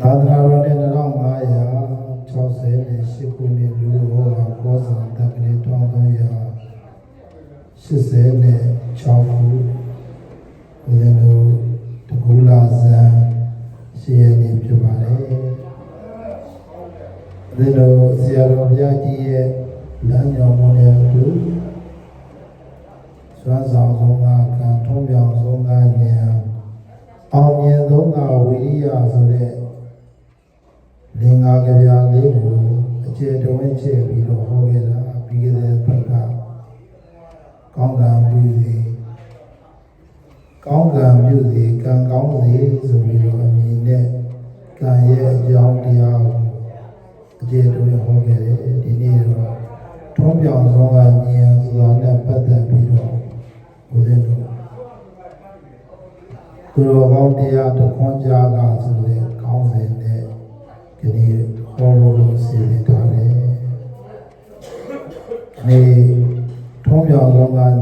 သာသနာတော်နဲ့2568ခုနှစ်လူတော်ဟာကောဇာတက္ကရီ1386ခုဦးဇင်းတို့တကူလာဇန်ရှေ့ရနေဖြစ်ပါတယ်ဦးဇင်းတို့ဆရာတော်ဘုရားကြီးရဲ့လမ်းညွှန်မှုနဲ့အတူစွမ်းဆောင်ဆုံးကကံထုံးပြောင်ဆုံးကဉာဏ်အောင်မြင်ဆုံးကဝိရိယဆိုတဲ့ လင်္ကာကြပြလေးကိုအခြေတဝင်းချပြီးတော့ဟောခဲ့တာပြီးခဲ့တဲ့ဘက်ကကောင်းကံပြုစီကောင်းကံပြုစီကံကောင်းစီဆိုပြီးတော့အမည်နဲ့ကံရဲ့အကြောင်းတရားကိုအခြေတဝင်းဟောခဲ့တယ်ဒီနေ့တော့ထုံးပြောင်ဆုံးကဉာဏ်ဆိုတာနဲ့ပတ်သက်ပြီးတော့ဘုရားတို့သူတော်ကောင်းတရားတစ်ခွန်းကြားကဆိုတဲ့ကောင်းစဉ်နဲ့ ဒီနေ့ဟောလို့စီစဉ်ထားတယ်။ဒီထုံးပြောင်းဆုံးကဉာဏ်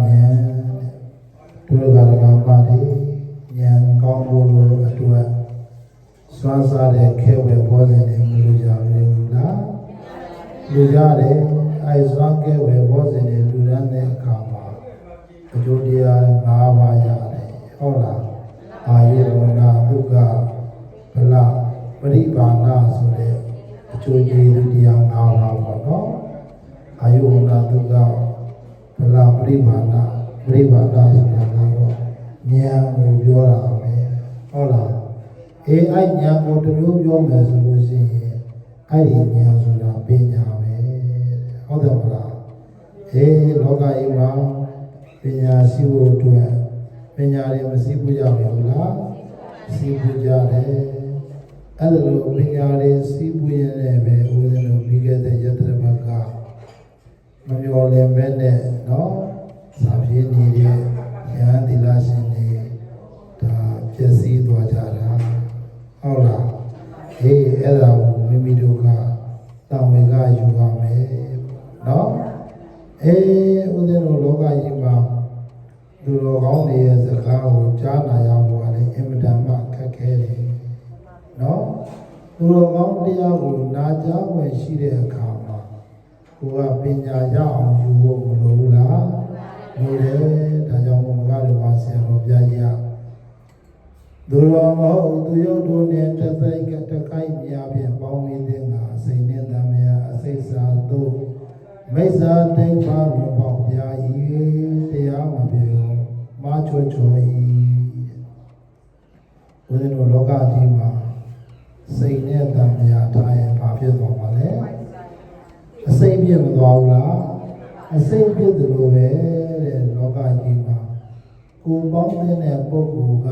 ဒုရကလကပါတိဉာဏ်ကောင်းဖို့လို့အတွက်စွမ်းစားတဲ့ခဲဝဲဘောဇင်တွေမလို့ကြဘူးလား။လူကြတယ်အဲစွမ်းခဲဝဲဘောဇင်တွေလူရမ်းတဲ့အခါမှာအကျိုးတရား၅ပါးရတယ်ဟုတ်လား။အာယုဝနာဒုက္ခဗလပ ရိပါဏဆိုတဲ့အကျိုးကျေးဇူးတရား၅ပါးပေါ့နော်အာယုဝနာတုကဗလာပရိပါဏပရိပါဏဆိုတာကတော့ဉာဏ်ကိုပြောတာပဲဟုတ်လားအေးအဲ့ဉာဏ်ကိုတစ်မျိုးပြောမယ်ဆိုလို့ရှိရင်အဲ့ဒီဉာဏ်ဆိုတာပညာပဲဟုတ်တယ်မလားအေးလောကကြီးမှာပညာရှိဖို့အတွက်ပညာတွေမရှိဘူးကြဘူးလားရှိဘူးကြတယ် အဲ့ဒါလိုပညာလေးစီးပွေးရတဲ့ပဲဦးဇင်းတို့ပြီးခဲ့တဲ့ယတရဘကမမျော်လင့်ပဲနဲ့နော်စာပြေးနေတဲ့ယဟန်သီလရှင်တွေဒါပြည့်စည်သွားကြတာဟုတ်လားဟေးအဲ့ဒါကိုမိမိတို့ကတောင်းဝင်ကယူပါမယ်နော်အေးဦးဇင်းတို့လောကကြီးမှာလူတော်ကောင်းတွေရဲ့စကားကိုကြားနာရဖို့ကလည်းအင်မတန်မှခက်ခဲတယ်နော် သူတော်ကောင်းတရားကိုနာကြားဝင်ရှိတဲ့အခါမှာကိုကပညာရအောင်ယူဖို့မလိုဘူးလားလိုတယ်ဒါကြောင့်မို့မကားလို့ပါဆရာတော်ဘုရားကြီးကသူတော်မဟုတ်သူရုပ်တို့နဲ့တစ်စိတ်ကတစ်ခိုက်များဖြင့်ပေါင်းမိတဲ့ငါစိတ်နဲ့တမယအစိတ်စာတို့မိစ္ဆာတိတ်ပါလို့ပေါ့ဗျာဤတရားမပြေမာချွတ်ချွတ်ဤဘုရားတို့လောကကြီးမှာ စိတ်နဲ့တံမြာထားရင်ဘာဖြစ်သွားမှာလဲအစိတ်ပြည့်မသွားဘူးလားအစိတ်ပြည့်တယ်လို့ပဲတဲ့လောကကြီးမှာကိုယ်ပေါင်းတဲ့ပုဂ္ဂိုလ်က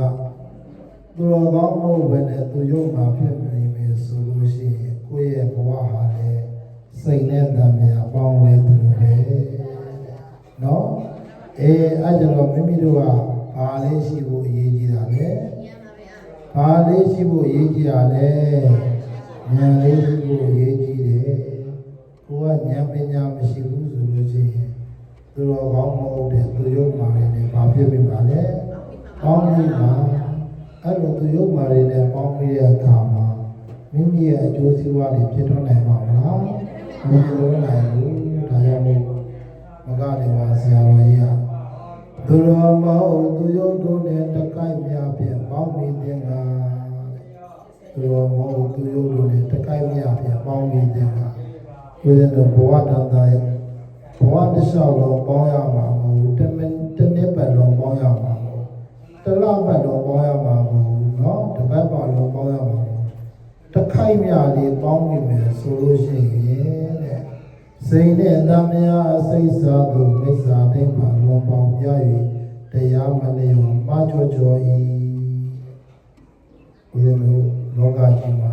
သူတော်ကောင်းမဟုတ်ဘဲနဲ့သူရုပ်မှာဖြစ်နေမယ်ဆိုလို့ရှိရင်ကိုယ့်ရဲ့ဘဝဟာလည်းစိတ်နဲ့တံမြာပေါင်းလဲသူလိုပဲနော်အေးအဲ့ကြတော့မိမိတို့ကဘာလေးရှိဖို့အရေးကြီးတာလဲ ဘာလေးရှိဖို့အရေးကြီးတာလဲဉာဏ်လေးရှိဖို့အရေးကြီးတယ်ကိုကဉာဏ်ပညာမရှိဘူးဆိုလို့ရှိရင်သူတော်ကောင်းမဟုတ်တဲ့သူရုပ်မာတွေနဲ့ဘာဖြစ်ပြီပါလဲပေါင်းပြီးပါအဲ့လိုသူရုပ်မာတွေနဲ့ပေါင်းပြီးတဲ့အခါမှာမိမိရဲ့အကျိုးစီးပွားတွေဖြစ်ထွန်းနိုင်ပါမလားမဖြစ်ထွန်းနိုင်ဘူးဒါကြောင့်မို့မကနေပါဆရာတော်ကြီးကသူတော်မဟုတ်သူရုပ်တို့နဲ့ တော်မဟုတ်သူရုပ်တို့နဲ့တကိုက်များဖြင့်ပေါင်းမိတဲ့ငါဝိဇ္ဇတို့ဘဝတန်တာရဲ့ဘဝတစ်လျှောက်လုံးပေါင်းရမှာမဟုတ်ဘူးတစ်မိနစ်တစ်နှစ်ပတ်လုံးပေါင်းရမှာမဟုတ်တစ်လပတ်လုံးပေါင်းရမှာမဟုတ်ဘူးเนาะတစ်ပတ်ပတ်လုံးပေါင်းရမှာမဟုတ်တခိုက်များလေးပေါင်းမိမယ်ဆိုလို့ရှိရင်တဲ့ စိတ်နဲ့တမယအစိတ်စာသို့မိစ္ဆာတိမ်ပါလွန်ပေါင်းပြ၍တရားမလျော်မှားချောချော၏ဘုရားတို့ လောကကြီးမှာ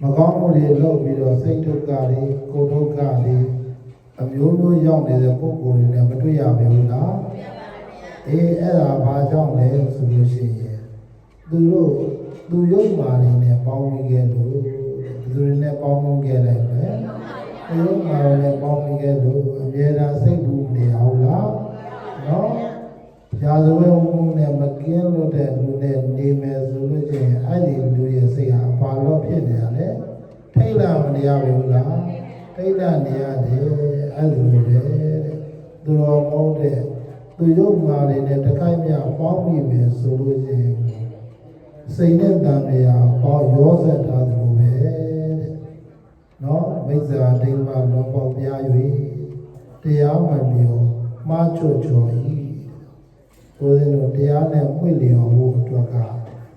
မကောင်းမှုတွေလုပ်ပြီးတော့စိတ်ဒုက္ခတွေကိုယ်ဒုက္ခတွေအမျိုးမျိုးရောက်နေတဲ့ပုံကိုယ်တွေနဲ့မတွေ့ရပါဘူးလားအေးအဲ့ဒါဘာကြောင့်လဲဆိုလို့ရှိရင်သူတို့သူရုပ်မာတွေနဲ့ပေါင်းပြီးခဲ့လို့သူတွေနဲ့ပေါင်းမှုခဲ့လိုက်ပဲဘုရားမှာလည်းပေါင်းပြီးခဲ့လို့အမြဲတမ်းစိတ်ဘူးနေအောင်လားနော်ဘ ရာဇဝဲမှုနဲ့မကင်းလို့တဲ့လူနဲ့နေမယ်ဆိုလို့ချင်းအဲ့ဒီလူရဲ့စိတ်ဟာဘာလို့ဖြစ်နေရလဲထိတ်လာမနေရဘူးလားထိတ်လာနေရတယ်အဲ့ဒီလိုပဲတဲ့သူတော်မဟုတ်တဲ့သူရုပ်မာတွေနဲ့တခိုက်မြပေါင်းပြီးမယ်ဆိုလို့ချင်းစိတ်နဲ့တန်မြာပေါရောဆက်ထားသလိုပဲတဲ့နော်မိစ္ဆာဒိဋ္ဌိလောပေါပြား၍တရားမလျော်မှားချွတ်ချော်၏ ကိုယ်စင်တို့တရားနဲ့ပွင့်လျော်ဖို့အတွက်က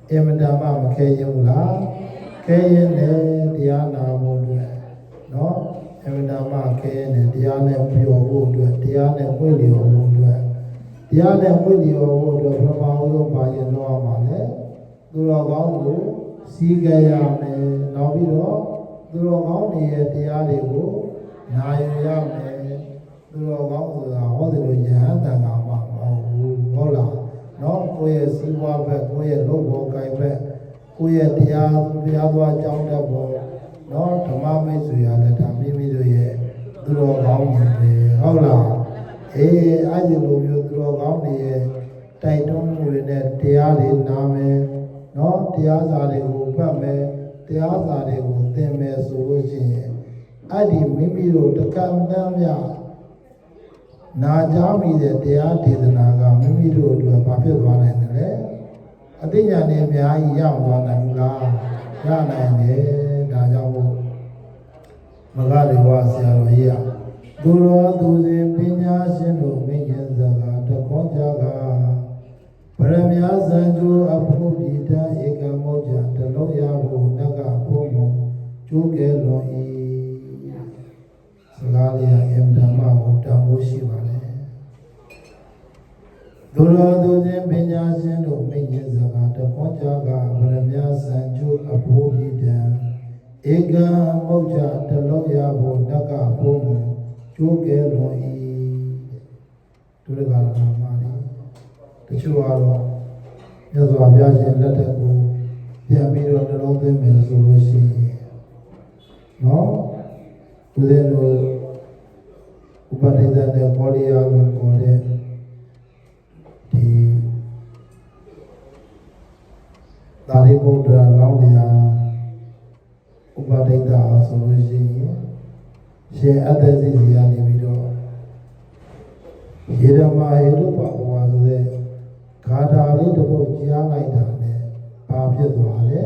အင်မတန်မှမခဲရင်ဘူးလားခဲရင်လည်းတရားနာဖို့အတွက်နော်အင်မတန်မှခဲရင်လည်းတရားနဲ့ပျော်ဖို့အတွက်တရားနဲ့ပွင့်လျော်ဖို့အတွက်တရားနဲ့ပွင့်လျော်ဖို့အတွက်ပထမဆုံးပါရင်တော့ရမှာလေသူတော်ကောင်းကိုစီးကြရမယ်နောက်ပြီးတော့သူတော်ကောင်းတွေရဲ့တရားတွေကိုနာယူရမယ်သူတော်ကောင်းဆိုတာဟောဒီလိုယဟန်တန်ခါမှာမဟုတ် ဘူးဟုတ်လားနော်ကိုယ့်ရဲ့စီးပွားဘက်ကိုယ့်ရဲ့လုပ်ဘောကိုင်ဘက်ကိုယ့်ရဲ့တရားတရားသွားကြောင်းတတ်ဖို့နော်ဓမ္မမိတ်ဆွေရလည်းဒါမိမိတို့ရဲ့သူတော်ကောင်းတွေပဲဟုတ်လားအေးအဲ့ဒီလိုမျိုးသူတော်ကောင်းတွေရဲ့တိုက်တွန်းမှုတွေနဲ့တရားတွေနာမယ်နော်တရားစာတွေကိုဖတ်မယ်တရားစာတွေကိုသင်မယ်ဆိုလို့ရှိရင်အဲ့ဒီမိမိတို့တက္ကမတမ်းမြ နာကြားမိတဲ့တရားဒေသနာကမိမိတို့အတွက်ဘာဖြစ်သွားနိုင်တယ်လဲအသိဉာဏ်နဲ့အများကြီးရသွားနိုင်ဘူးလားရနိုင်တယ်ဒါကြောင့်မို့မဂ္ဂဒေဝဆရာတော်ကြီးကသူတော်သူစဉ်ပညာရှင်တို့မိညာစကားတကောကြကဗရမယဇံကျိုးအဖို့ပြည်တံဧကမောကြတလုံးရဖို့နဂဖို့မကျိုးကဲလွန်၏ စကားလေးအင်ဓမ္မကိုတန်ဖိုးရှိပါလေသူတော်သူစဉ်ပညာရှင်တို့မိညာစကားတကောကြကဗရမယဇံကျိုးအဖို့ပြည်တံဧကမောကြတလုံးရဖို့နဂဖို့မကျိုးကဲလွန်၏ဒုရကနာမလေးတချို့ကတော့မြတ်စွာဘုရားရှင်လက်ထက်ကိုပြန်ပြီးတော့နှလုံးသွင်းမယ်ဆိုလို့ရှိရင်နော်ဦးဇင်းတို့ ဥပဒေတဲ့ပေါ်လီယာလို့ခေါ်တဲ့ဒီသာရိပုတ္တရာလောင်းတရားဥပဒေတာဆိုလို့ရှိရင်ရှင်အတ္တစီစီကနေပြီးတော့ယေရမဟေတုပဘဝဆိုတဲ့ဂါထာလေးတစ်ပုဒ်ကြားလိုက်တာနဲ့ဘာဖြစ်သွားလဲ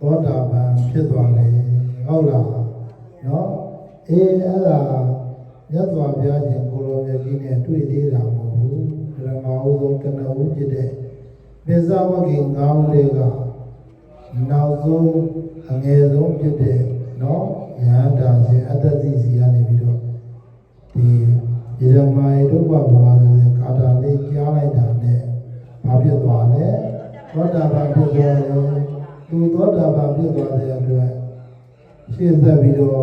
သောတာပန်ဖြစ်သွားတယ်ဟုတ်လားနော်အေးအဲ့ဒါ မြတ်စွာဘုရားရှင်ကိုလိုမြတ်ကြီးနဲ့တွေ့သေးတာမဟုတ်ဘူးဓမ္မဥဆုံးကနဦးဖြစ်တဲ့ပိဇဝဂိငါးဦးတွေကနောက်ဆုံးအငယ်ဆုံးဖြစ်တဲ့နော်ယဟန္တာရှင်အတ္တသိစီကနေပြီးတော့ဒီယေရမိုင်တို့ဘဘဝဆိုတဲ့ကာတာလေးကြားလိုက်တာနဲ့ဘာဖြစ်သွားလဲသောတာပန်ဖြစ်သွားတယ်သူသောတာပန်ဖြစ်သွားတဲ့အတွက်ရှင်းသက်ပြီးတော့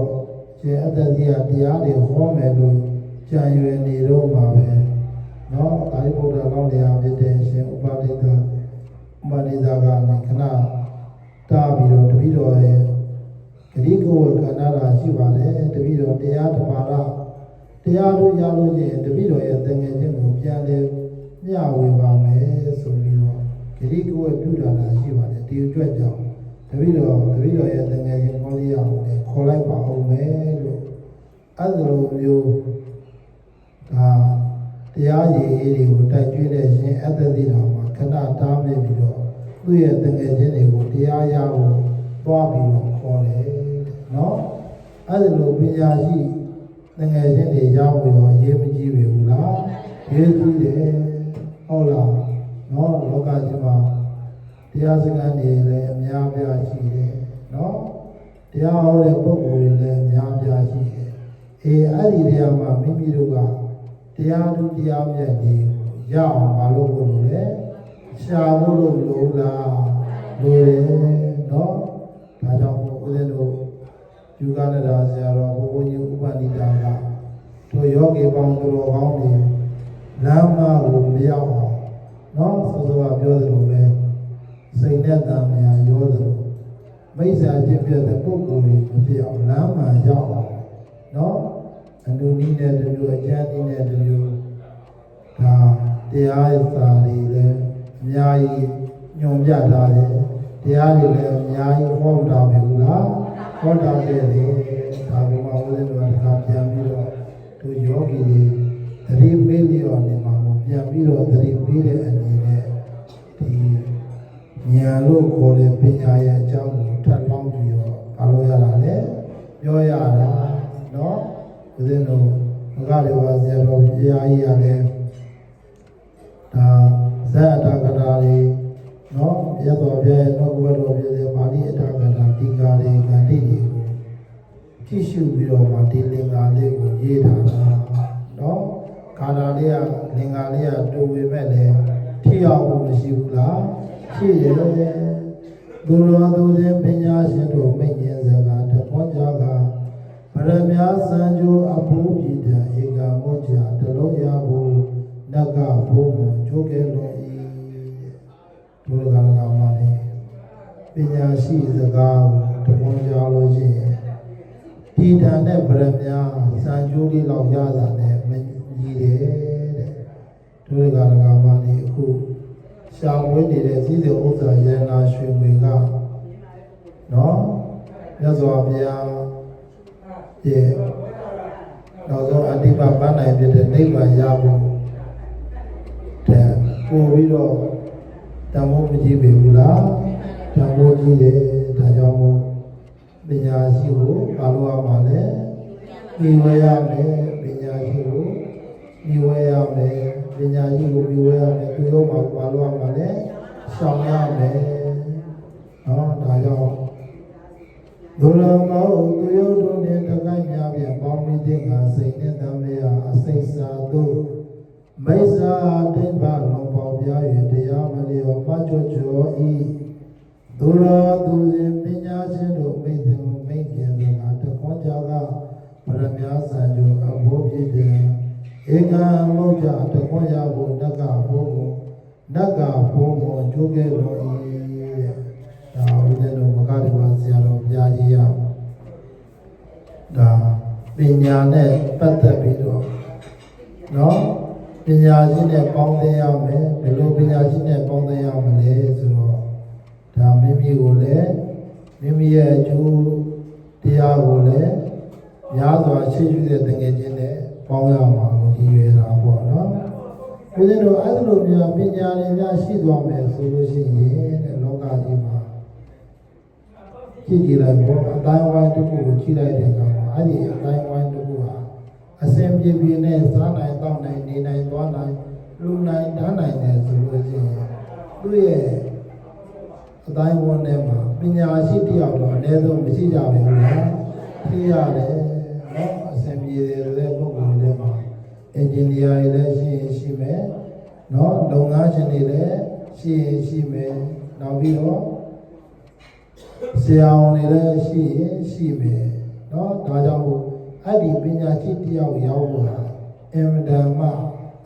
ရှင်အတ္တသိကတရားတွေဟောမယ်လို့ကြံရွယ်နေတော့မှာပဲနော်အာရိပုတ္တရာကောင်းတရားဖြစ်တဲ့ရှင်ဥပါဒိတဥပါဒိတကနေခဏတာပြီးတော့တပည့်တော်ရဲ့ဂရိကဝကန္နာလာရှိပါတယ်တပည့်တော်တရားဓမ္မလာတရားတို့ရလို့ချင်းတပည့်တော်ရဲ့တန်ငယ်ချင်းကိုပြန်လဲမျှဝေပါမယ်ဆိုပြီးတော့ဂရိကဝပြုတာလာရှိပါတယ်ဒီအတွက်ကြောင့် တပည့်တော်တပည့်တော်ရဲ့တန်ငယ်ချင်းခေါ်ရအောင်လေခေါ်လိုက်ပါအောင်မယ်လို့အဲ့လိုမျိုးဒါတရားရည်တွေကိုတိုက်ကျွေးတဲ့ရှင်အတ္တတိတော်မှာခဏတားမြစ်ပြီးတော့သူ့ရဲ့တန်ငယ်ချင်းတွေကိုတရားရဖို့သွားပြီးတော့ခေါ်တယ်နော်အဲ့ဒီလိုပညာရှိတငယ်ချင်းတွေရောက်ပြီးတော့ရေးမကြည့်ပြီဘူးလားရေးကြည့်တယ်ဟုတ်လားနော်လောကကြီးမှာ တရားစကားတွေလည်းအများပြားရှိတယ်နော်တရားဟောတဲ့ပုဂ္ဂိုလ်တွေလည်းအများပြားရှိတယ်အေးအဲ့ဒီတရားမှာမိမိတို့ကတရားသူတရားမြတ်ကြီးရအောင်မလုပ်ဘူးလို့လေရှာဖို့လို့လို့လားလို့တယ်နော်ဒါကြောင့်ဦးဇင်းတို့ယူကနဒါဆရာတော်ဘုန်းကြီးဥပနိတာကတို့ယောဂီပေါင်းသူတော်ကောင်းတွေလမ်းမကိုမရောက်အောင်နော်ဆိုတော့ပြောသလိုပဲ စိတ်နဲ့တန်မြာရောသလိုမိစ္ဆာဖြစ်ပြတဲ့ပုဂ္ဂိုလ်တွေမဖြစ်အောင်လမ်းမှာရောက်အောင်နော်အနုနည်းနဲ့တမျိုးအကျဉ်းနည်းနဲ့တမျိုးဒါတတရားစာတွေလည်းအများကြီးညွန်ပြထားတယ်တရားတွေလည်းအများကြီးဟောတာပဲဘူးလားဟောတာခဲ့တယ်ဒါကမှဦးဇင်းတို့ကတခါပြန်ပြီးတော့သူယောဂီတွေသတိပေးလျော်နေမှာမို့ပြန်ပြီးတော့သတိပေးတဲ့အနေနဲ့ဒီ ဉာဏ်လို့ခေါ်တဲ့ပညာရဲ့အကြောင်းကိုထပ်လောင်းပြီးတော့ဘာလို့ရတာလဲပြောရတာเนาะဦးဇင်းတို့ဘဂရေဝါဆရာတော်ဘုရားကြီးကလည်းဒါဇတ်အတ္တကတာတွေเนาะရသော်ပြည့်နှုတ်ဘတော်ပြည့်ပါဠိအတ္တကတာဒီကာတွေဂန္တိတွေကိုကြည့်ရှုပြီးတော့မှဒီလင်္ကာလေးကိုရေးထားတာเนาะကာတာလေးကလင်္ကာလေးကတူဝေမဲ့လည်းထိရောက်မှုမရှိဘူးလား ရှိတယ်သူတော်သူစဉ်ပညာရှင်တို့မိတ်ဉ္စကားတပွန်ကြကဗရမ ्या စံကြိုအဖို့ပြည်တံဧကမောကြတလုံးရဖို့နတ်ကဘုံကိုကျိုးကဲလွန်၏ဒုရကလကမှာနေပညာရှိစကားကိုတပွန်ကြလို့ရှိရင်ဒီတန်နဲ့ဗရမ ्या စံကြိုးလေးလောက်ရတာနဲ့မကြီးတယ်တဲ့ဒုရကလကမှာနေအခု ရှာဝဲနေတဲ့စည်းစိမ်ဥစ္စာရန်နာရွှေငွေကနော်မြတ်စွာဘုရားရဲ့နောက်ဆုံးအတ္တိပပန်းနိုင်ဖြစ်တဲ့နိဗ္ဗာန်ရဖို့တဲ့ပို့ပြီးတော့တန်ဖိုးမကြီးပေဘူးလားတန်ဖိုးကြီးတယ်ဒါကြောင့်မို့ပညာရှိကိုပါလို့ရမှာလဲပြီးဝဲရမယ်ပညာရှိကိုပြီးဝဲရမယ် ပညာရှိကိုပြီးဝဲရမယ်သူတို့မှာပါလို့ရမှာလဲရှောင်ရမယ်နော်ဒါကြောင့်ဒုရမောသူယုတ်တို့နဲ့တကိုက်များပြန်ပေါင်းမိတဲ့ကစိတ်နဲ့တမ်းမရအစိတ်စာတို့မိစ္ဆာတိဗ္ဗလုံးပေါပြား၍တရားမလျော်မှချွတ်ချောဤဒုရသူစဉ်ပညာရှင်တို့မိတ်သူမိတ်ပြန်ကတခွန်ကြကပရမညာစံကြုံအဘိုးဖြစ်တဲ့ ဧကံမုတ်ကြတခွန်ရဖို့နတ်ကဘိုးကိုနတ်ကဘိုးကိုကျိုးကဲတော်ဤတဲ့ဒါဦးဇင်းတို့မကတိပါဆရာတော်ဘုရားကြီးရဒါပညာနဲ့ပတ်သက်ပြီးတော့နော်ပညာရှိနဲ့ပေါင်းသင်းရမယ်ဘယ်လိုပညာရှိနဲ့ပေါင်းသင်းရမလဲဆိုတော့ဒါမိမိကိုလည်းမိမိရဲ့အကျိုးတရားကိုလည်းများစွာရှိရှိတဲ့တကယ်ချင်းနဲ့ ပေါင်းရမှာကိုရည်ရွယ်တာပေါ့နော်ဘုရားတို့အဲ့လိုမျိုးပညာတွေများရှိသွားမယ်ဆိုလို့ရှိရင်တဲ့လောကကြီးမှာကြည့်ကြည့်လိုက်ပေါ့အတိုင်းဝိုင်းတစ်ခုကိုကြည့်လိုက်တဲ့အခါမှာအဲ့ဒီအတိုင်းဝိုင်းတစ်ခုဟာအစဉ်ပြေပြေနဲ့စားနိုင်တောက်နိုင်နေနိုင်သွားနိုင်လူနိုင်တန်းနိုင်တယ်ဆိုလို့ရှိရင်သူ့ရဲ့အတိုင်းဝန်ထဲမှာပညာရှိတစ်ယောက်တော့အနည်းဆုံးမရှိကြဘူးလားသိရတယ်နော်အစဉ်ပြေတဲ့ပုဂ္ဂိုလ်တွေမှာ အင်ဂျင်နီယာတွေလည်းရှိရင်ရှိမယ်နော်လုပ်ငန်းရှင်တွေလည်းရှိရင်ရှိမယ်နောက်ပြီးတော့ဆရာဝန်တွေလည်းရှိရင်ရှိမယ်နော်ဒါကြောင့်မို့အဲ့ဒီပညာရှိတယောက်ရောက်ဖို့ဟာအင်မတန်မှ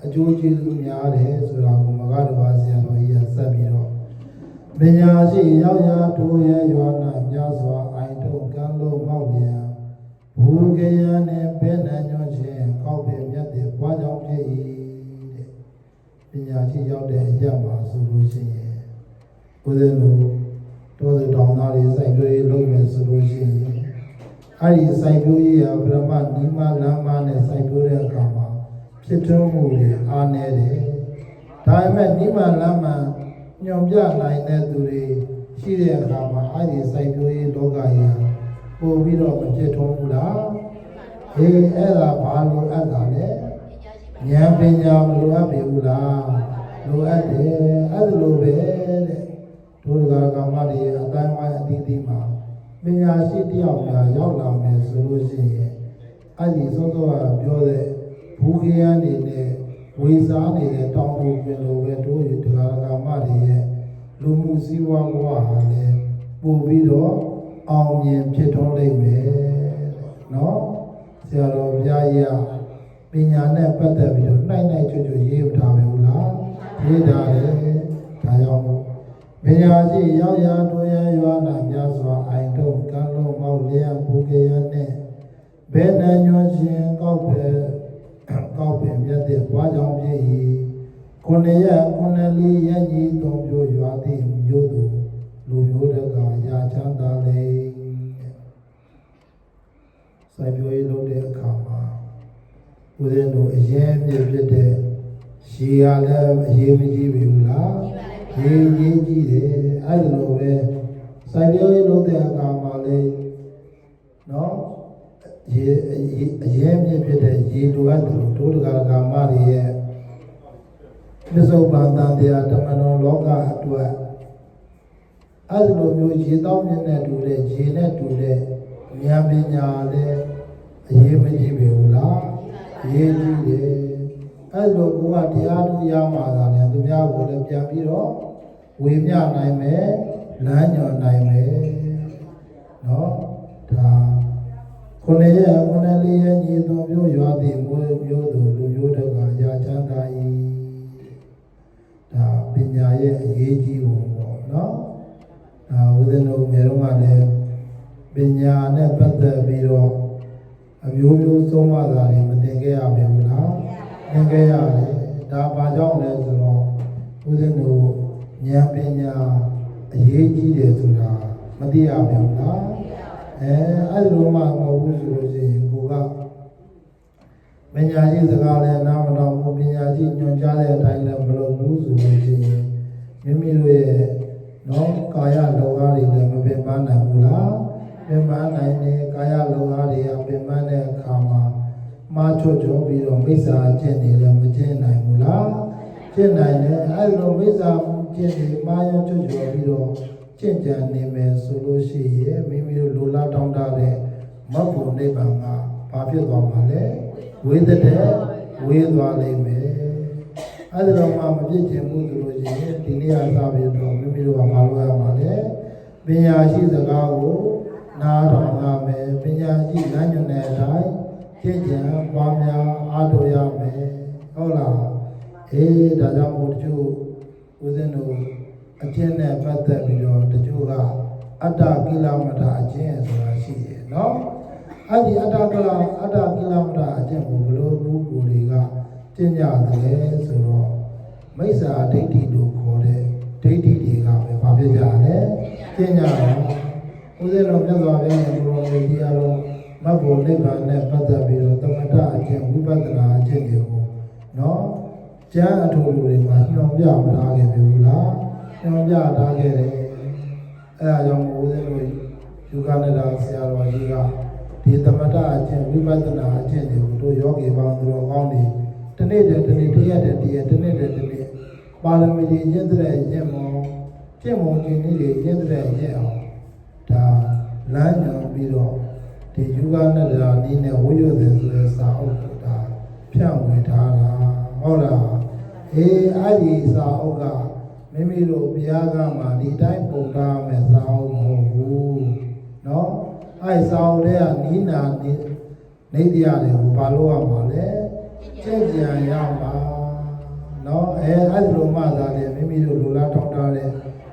အကျိုးကျေးဇူးများတယ်ဆိုတာကိုမကားတော်ဆရာတော်ကြီးကဆက်ပြီးတော့ပညာရှိရောက်ရာထိုရဲ့ရွာနာမြတ်စွာအိုင်တုံကံလုံးမောက်ပြန်ဘူကယံနဲ့ဘယ်နှညွှန်ခြင်းကောက်ပင်မြတ်တဲ့ ဘွားကြောင့်ဖြစ်၏တဲ့ပညာရှိရောက်တဲ့အရာမှာဆိုလို့ရှိရင်ကိုယ်စလုံးတော်တဲ့တောင်သားတွေစိုက်ကြွေးလုပ်မယ်ဆိုလို့ရှိရင်အဲ့ဒီစိုက်ပျိုးရေးဟာဗြဟ္မနိမလမ်းမနဲ့စိုက်ပျိုးတဲ့အခါမှာဖြစ်ထွန်းမှုတွေအားနည်းတယ်။ဒါပေမဲ့နိမလမ်းမညွန်ပြနိုင်တဲ့သူတွေရှိတဲ့အခါမှာအဲ့ဒီစိုက်ပျိုးရေးလောကကြီးဟာပို့ပြီးတော့မဖြစ်ထွန်းဘူးလား။အေးအဲ့ဒါဘာလို့အပ်တာလဲ။ ဉာဏ်ပညာမလိုအပ်ပြီဘူးလား။လိုအပ်တယ်။အဲ့ဒါလိုပဲတဲ့။ဒုရဂါကမ္မတွေအတိုင်းဝိုင်းအသီးသီးမှာပညာရှိတယောက်များရောက်လာမယ်ဆိုလို့ရှိရင်အဲ့ဒီသောသောကပြောတဲ့ဘူခေယအနေနဲ့ဝေစားနေတဲ့တောင်ပူပြင်လိုပဲတို့ရတရားကာမတွေရဲ့လူမှုစည်းဝါးဘဝဟာလည်းပို့ပြီးတော့အောင်မြင်ဖြစ်ထွန်းလိမ့်မယ်နော်ဆရာတော်ဘုရားကြီးက ပညာနဲ့ပတ်သက်ပြီးတော့နှိုက်နှိုက်ချွတ်ချွတ်ရေးထားမယ်ဟုတ်လားရေးထားတယ်ဒါကြောင့်မို့ပညာရှိရောက်ရာတို့ရရွာနာများစွာအိုင်တို့ကံလုံးမောက်လျံဘူကေယနဲ့ဘယ်နှညွှန်ရှင်ကောက်ပဲကောက်ပင်မြတ်တဲ့ဘွားကြောင့်ဖြစ်၏ခုနှစ်ရက်ခုနှစ်လေးရက်ကြီးသုံးမျိုးရွာသည့်မြို့သူလူမျိုးတကာရာချမ်းသာလေစိုက်ပျိုးရေးလုပ်တဲ့အခါမှာ ဦးဇင်းတို့အရင်ပြည့်ဖြစ်တဲ့ရေရလည်းအရေးမကြီးပြီဘူးလားရေကြီးကြီးတယ်အဲ့ဒီလိုပဲစိုက်ပျိုးရေးလုပ်တဲ့အခါမှာလေနော်ရေအရင်ပြည့်ဖြစ်တဲ့ရေလိုအပ်တယ်လို့ဒုဒကာကာမတွေရဲ့မြစ္ဆုပန်တန်တရားဓမ္မနောလောကအတွက်အဲ့ဒီလိုမျိုးရေတောင်းမြင့်တဲ့တူတဲ့ရေနဲ့တူတဲ့ဉာဏ်ပညာလည်းအရေးမကြီးပြီဘူးလားအ ရေးကြီးတယ်အဲ့လိုကိုကတရားတို့ရမှာသာလေသူများကိုလည်းပြန်ပြီးတော့ဝေမျှနိုင်မယ်လမ်းညွှန်နိုင်မယ်နော်ဒါခုနှစ်ရက်ခုနှစ်လေးရက်ညီတော်မျိုးရွာသည်မျိုးမျိုးသူလူမျိုးတကရာချမ်းသာ၏ဒါပညာရဲ့အရေးကြီးပုံပေါ့နော်ဒါဦးဇင်းတို့ငယ်တော့ကလည်းပညာနဲ့ပတ်သက်ပြီးတော့ အမျိုးမျိုးသုံးပါးတာတွေမသင်ခဲ့ရပါဘူးလားသင်ခဲ့ရတယ်ဒါဘာကြောင့်လဲဆိုတော့ဦးဇင်းတို့ဉာဏ်ပညာအရေးကြီးတယ်ဆိုတာမသိရပါဘူးလားအဲအဲ့ဒီလိုမှမဟုတ်ဘူးဆိုလို့ရှိရင်ကိုကပညာရှိစကားလည်းနားမတော်ဘူးပညာရှိညွှန်ကြားတဲ့အတိုင်းလည်းမလုပ်ဘူးဆိုလို့ရှိရင်မိမိတို့ရဲ့နော်ကာယလောကတွေလည်းမပင်ပန်းနိုင်ဘူးလား ပင်ပန်းနိုင်တယ်ကာယလောကတွေကပင်ပန်းတဲ့အခါမှာမှားချွတ်ချောပြီးတော့မိစ္ဆာအကျင့်တွေလည်းမကျင့်နိုင်ဘူးလားကျင့်နိုင်တယ်အဲ့လိုမိစ္ဆာကျင့်တွေမှားရောချွတ်ချောပြီးတော့ကျင့်ကြံနေမယ်ဆိုလို့ရှိရင်မိမိတို့လိုလားတောင်းတတဲ့မတ်ဖို့နိဗ္ဗာန်ကဘာဖြစ်သွားမှာလဲဝိသတဲ့ဝေးသွားလိမ့်မယ်အဲ့ဒါတော့မှမဖြစ်ခြင်းမှုဆိုလို့ရှိရင်ဒီနေ့အစားပြီးတော့မိမိတို့ကမလုပ်ရမှာလေပညာရှိစကားကို နားထောင်ရမယ်ပညာရှိလမ်းညွှန်တဲ့အတိုင်းကျင့်ကြံပွားများအားထုတ်ရမယ်ဟုတ်လားအေးဒါကြောင့်မို့တချို့ဦးဇင်းတို့အကျင့်နဲ့ပတ်သက်ပြီးတော့တချို့ကအတ္တကိလမတာအကျင့်ဆိုတာရှိတယ်နော်အဲ့ဒီအတ္တကလအတ္တကိလမတာအကျင့်ကိုဘယ်လိုပုဂ္ဂိုလ်တွေကကျင့်ကြတယ်ဆိုတော့မိစ္ဆာဒိဋ္ဌိလို့ခေါ်တဲ့ဒိဋ္ဌိတွေကပဲဘာဖြစ်ကြလဲကျင့်ကြတယ် ဦးဇင်းတော်မြတ်စွာဘုရားရဲ့ဘုရားကြီးကတော့မတ်ဖို့နိဗ္ဗာန်နဲ့ပတ်သက်ပြီးတော့သမထအကျင့်ဝိပဿနာအကျင့်တွေကိုနော်ကျမ်းအထူလူတွေမှာညွှန်ပြမထားခဲ့ဘူးလားညွှန်ပြထားခဲ့တယ်အဲအကြောင်းဦးဇင်းတို့ယူကနဒာဆရာတော်ကြီးကဒီသမထအကျင့်ဝိပဿနာအကျင့်တွေကိုတို့ယောဂီပေါင်းသူတော်ကောင်းတွေတနေ့တည်းတနေ့တရက်တည်းတရက်တနေ့တည်းတနေ့ပါရမီကြီးကျင့်တဲ့ကျင့်မောကျင့်မောကျင့်နည်းတွေကျင့်တဲ့ကျင့်အောင် ဒါလမ်းညွှန်ပြီးတော့ဒီယူကနဒာနည်းနဲ့ဝိရုသေဆိုတဲ့စာအုပ်ကိုဒါဖြန့်ဝေထားတာဟုတ်လားအေးအဲ့ဒီစာအုပ်ကမိမိတို့ဘုရားကမှဒီတိုင်းပုံထားမယ်စာအုပ်မဟုတ်ဘူးเนาะအဲ့စာအုပ်တွေကနီးနာနေနေတရားတွေကိုဘာလို့ရမှာလဲကြင်ကြံရမှာเนาะအဲအဲ့ဒီလိုမှသာလေမိမိတို့လူလားထောက်ထားတဲ့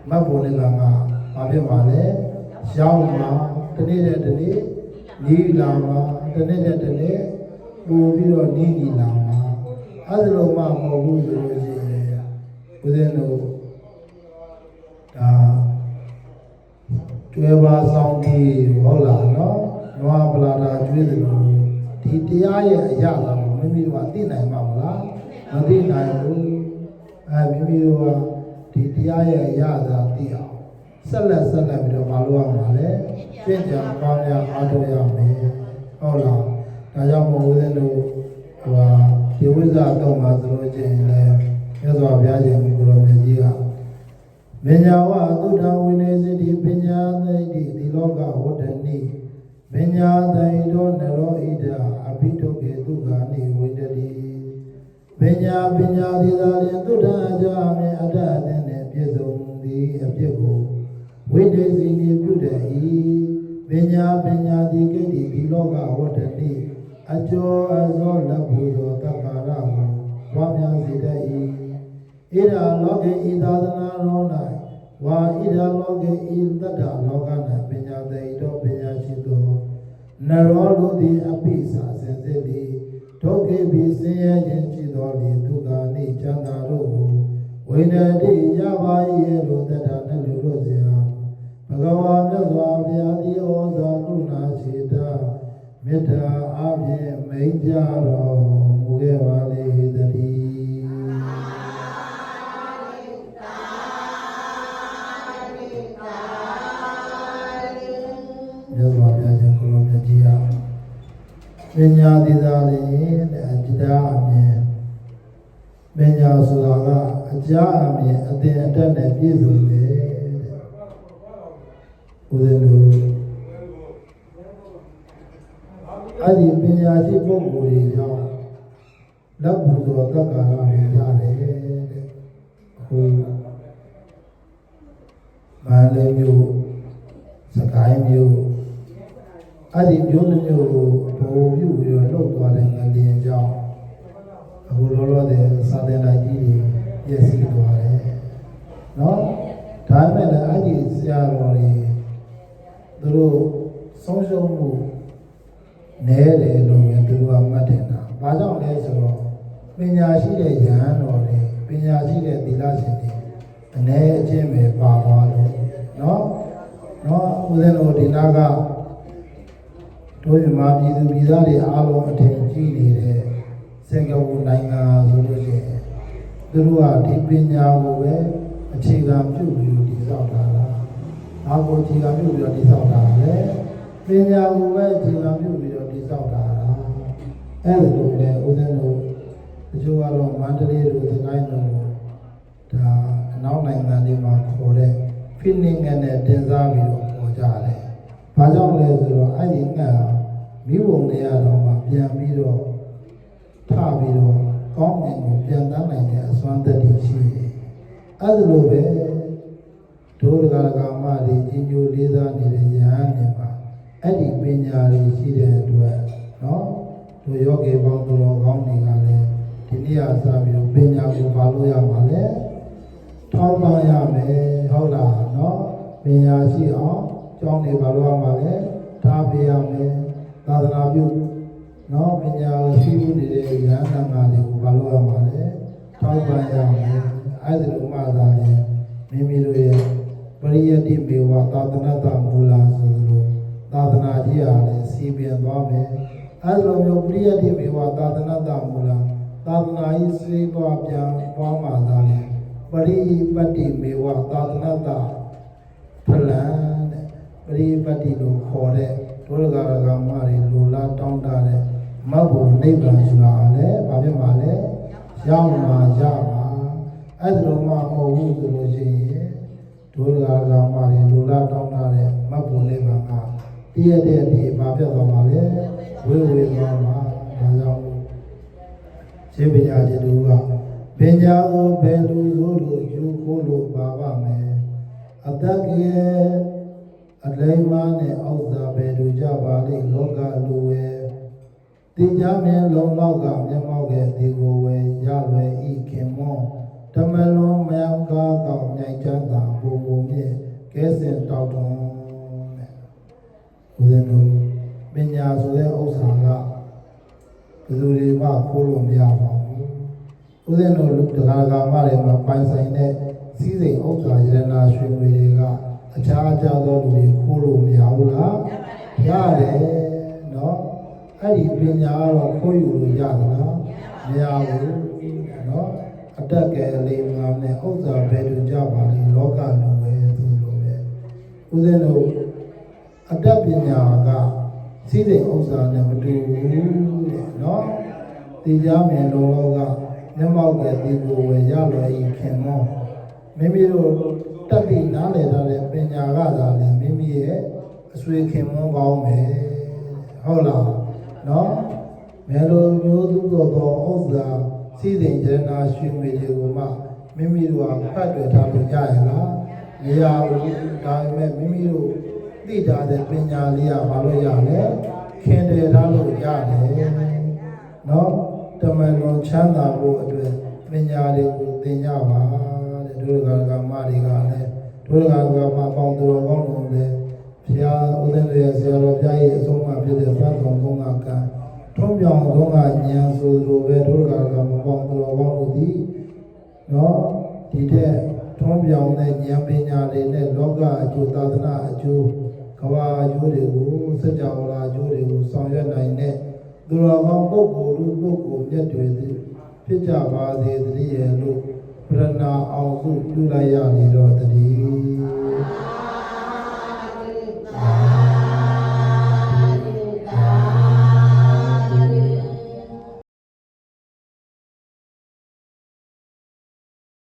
မတ်ဖို့လည်းကငါဘာဖြစ်မှာလဲ ရောက်မှာတနေ့တဲ့တနေ့နီးလာမှာတနေ့တဲ့တနေ့ပို့ပြီးတော့နီးနီးလာမှာအဲ့ဒီလိုမှမဟုတ်ဘူးဆိုလို့ရှိရင်ဦးဇင်းတို့ဒါကျွဲပါဆောင်ကြီးဟုတ်လားနော်နွားပလာတာကျွေးတယ်လို့ဒီတရားရဲ့အရာလာကိုမိမိတို့ကသိနိုင်မှာမလားမသိနိုင်ဘူးအဲမိမိတို့ကဒီတရားရဲ့အရာသာသိအောင် ဆက်လက်ဆက်လက်ပြီးတော့မလုပ်ရမှာလေပြင့်ကြံပေါင်းများအားထုတ်ရမယ်ဟုတ်လားဒါကြောင့်မို့ဦးဇင်းတို့ဟိုဟာဒီဝိဇ္ဇာတော့မှာဆိုလို့ချင်းလည်းမြတ်စွာဘုရားရှင်ကိုလိုမြတ်ကြီးကမညာဝသုဒ္ဓဝိနေစတိပညာသိတိဒီလောကဝတ္တနိပညာသိတောနရောဣဒအဘိတုကေဒုက္ခနိဝိတတိပညာပညာဒီသာလျင်သုဒ္ဓအကြအမြင်အတ္တအသင်းနဲ့ပြည့်စုံသည်အပြစ်ကို ဝိတေစီနေပြုတတ်၏ပညာပညာဒီကိတ္တိဒီလောကဝတ္တနိအကျော်အစောလက်ဘူသောတက္ကာရကိုဝါများစေတတ်၏ဣဒာလောကေဤသာသနာတော်၌ဝါဣဒာလောကေဤတတ္တလောက၌ပညာသိတောပညာရှိသောနရောလူသည်အပိစာစင်စစ်သည်ဒဒုက္ခိပိဆင်းရဲခြင်းရှိသောလေဒုက္ခနှင့်ချမ်းသာတို့ကိုဝိနတိရပါ၏လို့တတ္တနဲ့လူတို့စီဟာဘ ဂဝါမြတ်စွာဘုရားသည်ဩဇာကုဏစေတာမေတ္တာအပြင်မိန်ကြတော်မူခဲ့ပါလေတည်းမြတ်စွာဘုရားရှင်ကိုလိုမြတ်ကြီးဟာပညာသီသာလေတဲ့အကြတာအမြင်ပညာဆိုတာကအကြအမြင်အသင်အတတ်နဲ့ပြည့်စုံတယ်တဲ့ ဦးဇင်းတို့အဲ့ဒီပညာရှိပုဂ္ဂိုလ်တွေကြောင့်လက်ပူတော်တက္ကရာတွေရတယ်တဲ့အခုမန္တလေးမြို့စကိုင်းမြို့အဲ့ဒီမြို့တစ်မြို့ကိုဘုံပြုပြီးတော့လှုပ်သွားတဲ့ငလျင်ကြောင့်အခုလောလောဆယ်စာသင်တိုင်းကြီးတွေပြည့်စည်သွားတယ်နော်ဒါပေမဲ့လည်းအဲ့ဒီဆရာတော်တွေသူတို့ဆုံးရှုံးမှု နဲတယ်လို့ပဲသူတို့ကမှတ်တယ်တာ။ဘာကြောင့်လဲဆိုတော့ပညာရှိတဲ့ယဟန်တော်တွေပညာရှိတဲ့သီလရှင်တွေအနေအချင်းပဲပါသွားလို့နော်နော်ဦးဇင်းတို့ဒီနာကတို့မြန်မာပြည်သူပြည်သားတွေအားလုံးအထင်ကြီးနေတဲ့စင်ကာပူနိုင်ငံဆိုလို့ရှိရင်သူတို့ကဒီပညာကိုပဲအခြေခံပြုပြီးတည်ဆောက်တာလား။ဘာကိုအခြေခံပြုပြီးတော့တည်ဆောက်တာလဲ။ ပညာကိုပဲအခြေခံပြုပြီးတော့တည်ဆောက်တာလား။အဲ့ဒါလိုလေဦးဇင်းတို့တချို့ကတော့မန္တလေးလိုစကိုင်းလိုဒါအနောက်နိုင်ငံတွေမှာခေါ်တဲ့ဖိနစ်ငတ်နဲ့တင်စားပြီးတော့ခေါ်ကြတယ်။ဘာကြောင့်လဲဆိုတော့အဲ့ဒီငတ်ဟာမိဘုံတွေကတော့မှပြန်ပြီးတော့ထပြီးတော့ကောင်းငင်ကိုပြန်တန်းနိုင်တဲ့အစွမ်းတတ္တိရှိတယ်။အဲ့ဒါလိုပဲဒုရကကာမတွေကြီးညိုလေးစားနေတဲ့ယဟန်တွေမှာ အဲ့ဒီပညာတွေရှိတဲ့အတွက်နော်တို့ယောဂီပေါင်းသူတော်ကောင်းတွေကလည်းဒီနေ့အစပြီးတော့ပညာကိုပါလို့ရမှာလေထောက်ပံ့ရမယ်ဟုတ်လားနော်ပညာရှိအောင်ကျောင်းတွေပါလို့ရမှာလေထားပေးရမယ်သာသနာပြုနော်ပညာကိုရှိမှုနေတဲ့ဉာဏ်သံဃာတွေကိုပါလို့ရမှာလေထောက်ပံ့ရမယ်အဲ့ဒီလိုမှသာလေမိမိတို့ရဲ့ပရိယတ္တိမေဝသာသနာတမူလာဆိုလို သာသနာကြီးအားလည်းစီးပြန်သွားမယ်အဲ့ဒီလိုမျိုးပရိယတ္တိမေဝသာသနာတမူလာသာသနာကြီးစီးပွားပြန်ပွားမှသာလေပရိပတ္တိမေဝသာသနာတဖလံတဲ့ပရိပတ္တိလို့ခေါ်တဲ့ဒုရဂရကမတွေလိုလားတောင်းတတဲ့မတ်ဘုံနိဗ္ဗာန်ဆိုတာလည်းဘာဖြစ်မှာလဲရောက်မှာရမှာအဲ့ဒီလိုမှမဟုတ်ဘူးဆိုလို့ရှိရင်ဒုရဂရကမတွေလိုလားတောင်းတတဲ့မတ်ဘုံနိဗ္ဗာန်က တည့်ရတဲ့ဒီဘာဖြစ်သွားမှာလဲဝေဝေသွားမှာဒါကြောင့်ရှင်းပညာရှင်တို့ကပညာကိုဘယ်လိုဆိုလို့ယူခိုးလို့ပါပါမယ်အတ္တကေအလိမ္မာနဲ့အောက်သာပဲလူကြပါလိမ့်လောကလူဝဲတင်ကြမြင်လုံးလောက်ကမျက်မှောက်ရဲ့ဒီကိုဝဲရလွယ်ဤခင်မောဓမ္မလုံးမယံကားကောက်မြိုက်ချမ်းသာဘုံဘုံဖြင့်ကဲစင်တောက်တော်တဲ့ ဦးဇင်းတို့ပညာဆိုတဲ့ဥစ္စာကဘယ်သူတွေမှခိုးလို့မရပါဘူးဦးဇင်းတို့လူတရားကာမတွေမှာပိုင်ဆိုင်တဲ့စီးစိမ်ဥစ္စာယရနာရွှေငွေတွေကအခြားအခြားသောလူတွေခိုးလို့မရဘူးလားရတယ်နော်အဲ့ဒီပညာကတော့ခိုးယူလို့ရသလားမရဘူးနော်အတက်ကယ်လေးငါနဲ့ဥစ္စာဘယ်လိုကြပါလိမ့်လောကလူပဲသူလိုပဲဦးဇင်းတို့ အတ္တပညာကစီးစိမ်ဥစ္စာနဲ့မတူဘူးတဲ့နော်သိကြမယ်လောလောကမျက်မှောက်ကဒီကိုဝယ်ရလွယ်ဤခင်မောမိမိတို့တက်ပြီးနားလည်ထားတဲ့ပညာကသာလေမိမိရဲ့အဆွေခင်မောကောင်းမယ်ဟုတ်လားနော်မဲလိုမျိုးသူတော်သောဥစ္စာစီးစိမ်ကျရနာရွှေငွေတွေကိုမှမိမိတို့ကဖတ်တွေ့ထားလို့ရရလားမရဘူးဒါပေမဲ့မိမိတို့ သိတာတဲ့ပညာလေးကဘာလို့ရလဲခင်တယ်ထားလို့ရတယ်နော်တမန်တော်ချမ်းသာဖို့အတွက်ပညာတွေကိုသင်ကြပါတဲ့ဒုရဂကမတွေကလည်းဒုရဂကမပေါင်းသူတော်ကောင်းတို့လည်းဘုရားဦးဇင်းရဲ့ဆရာတော်ဘုရားရဲ့အဆုံးအမဖြစ်တဲ့သံဃာသုံးကကံထုံးပြောင်ဆုံးကဉာဏ်ဆိုလိုပဲဒုက္ခကမပေါင်းတော်ကောင်းလို့ဒီနော်ဒီတဲ့ထုံးပြောင်တဲ့ဉာဏ်ပညာတွေနဲ့လောကအကျိုးသာသနာအကျိုး ကဘာအကျိုးတွေကိုစัจ java လာအကျိုးတွေကိုဆောင်ရွက်နိုင်တဲ့သူတော်ကောင်းပုဂ္ဂိုလ်လူပုဂ္ဂိုလ်မြတ်တွေသည်ဖြစ်ကြပါစေတည်းရဲ့လို့ပြဏာအောင်စုပြုလိုက်ရလေတော့တည်း